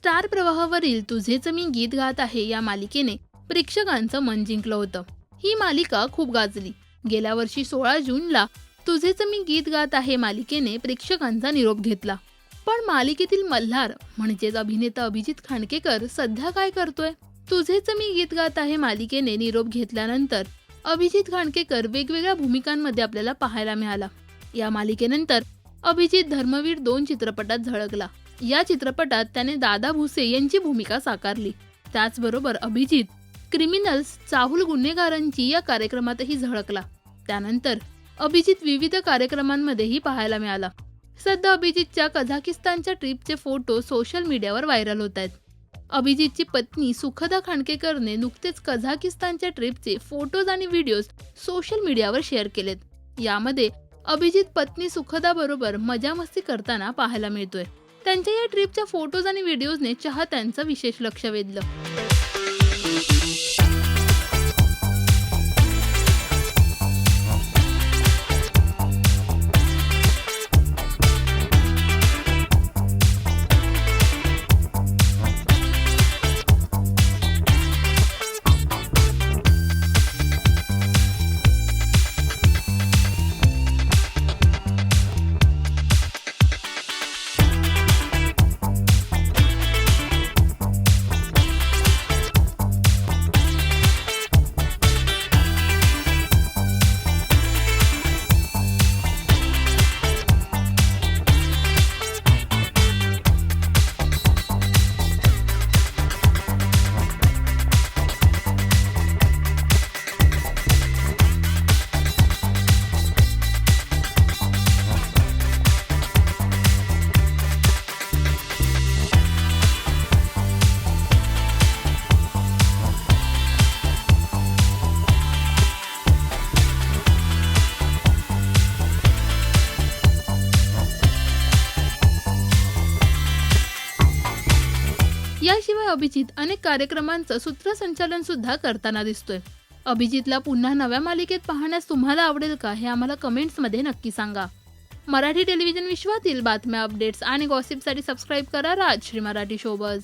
Star प्रवाहावरील तुझेच मी गीत गात आहे या मालिकेने प्रेक्षकांचं मन जिंकलं होतं. ही मालिका खूप गाजली. गेल्या वर्षी सोळा जूनला तुझेच मी गीत गात आहे मालिकेने प्रेक्षकांचा निरोप घेतला. पण मालिकेतील मल्हार म्हणजेच अभिनेता अभिजित खांडकेकर सध्या काय करतोय? तुझेच मी गीत गात आहे मालिकेने निरोप घेतल्यानंतर अभिजित खांडकेकर वेगवेगळ्या भूमिकांमध्ये आपल्याला पाहायला मिळाला. या मालिकेनंतर अभिजित धर्मवीर दोन चित्रपटात झळकला. या चित्रपटात त्याने दादा भुसे यांची भूमिका साकारली. त्याचबरोबर अभिजित क्रिमिनल्स चाहूल गुन्हेगारांची या कार्यक्रमातही झळकला. त्यानंतर अभिजित विविध कार्यक्रमांमध्येही पाहायला मिळाला. सध्या अभिजितच्या कझाकिस्तानच्या ट्रिपचे फोटो सोशल मीडियावर व्हायरल होत आहेत. अभिजितची पत्नी सुखदा खांडकेकरने नुकतेच कझाकिस्तानच्या ट्रिपचे फोटोज आणि व्हिडिओज सोशल मीडियावर शेअर केलेत. यामध्ये अभिजित पत्नी सुखदा बरोबर मजा मस्ती करताना पाहायला मिळतोय. त्यांच्या या ट्रिपच्या फोटोज आणि व्हिडिओजने चाहत्यांचं विशेष लक्ष वेधलं. याशिवाय अभिजित अनेक कार्यक्रमांचं सूत्रसंचालन सुद्धा करताना दिसतोय. अभिजितला पुन्हा नव्या मालिकेत पाहण्यास तुम्हाला आवडेल का हे आम्हाला कमेंट्समध्ये नक्की सांगा. मराठी टेलिव्हिजन विश्वातील बातम्या अपडेट्स आणि गॉसिपसाठी सबस्क्राईब करा राजश्री मराठी शोबज